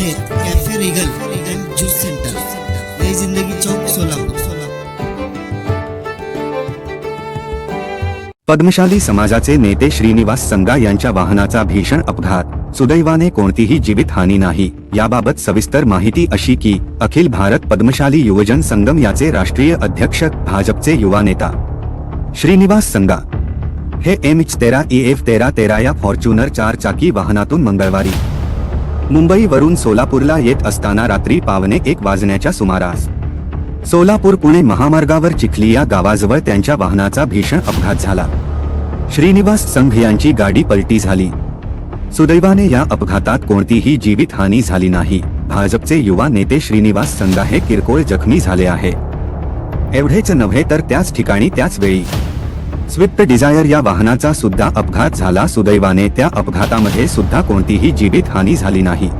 आहेत cafe Regal and juice centre Jai Zindagi Chowk Solapur Padmashali समाजाचे नेते श्रीनिवास संगा यांच्या वाहनाचा भीषण अपघात. सुदैवाने कोणतीही जीवितहानी नाही. याबाबत सविस्तर माहिती अशी की अखिल भारत पद्मशाली युवजन संगम याचे राष्ट्रीय अध्यक्ष भाजपचे युवा नेता. श्रीनिवास संगा. हे एम एच तेरा ई एफ तेरा तेरा या फॉर्च्युनर चार चाकी वाहनातून मंगळवारी. मुंबईवरून सोलापूरला येत असताना रात्री पावणे एक वाजण्याच्या सुमारास. सोलापूर पुणे महामार्गावर चिखली या गावाजवळ त्यांच्या वाहनाचा भीषण अपघात झाला. श्रीनिवास संघ यांची गाडी पलटी झाली. सुदैवाने या अपघातात कोणतीही जीवितहानी झाली नाही. भाजपचे युवा नेते श्रीनिवास संघा हे किरकोळ जखमी झाले आहे. एवढेच नव्हे तर त्याच ठिकाणी त्याच वेळी स्विफ्ट डिझायर या वाहनाचा सुद्धा अपघात झाला. सुदैवाने त्या अपघातामध्ये सुद्धा कोणतीही जीवितहानी झाली नाही.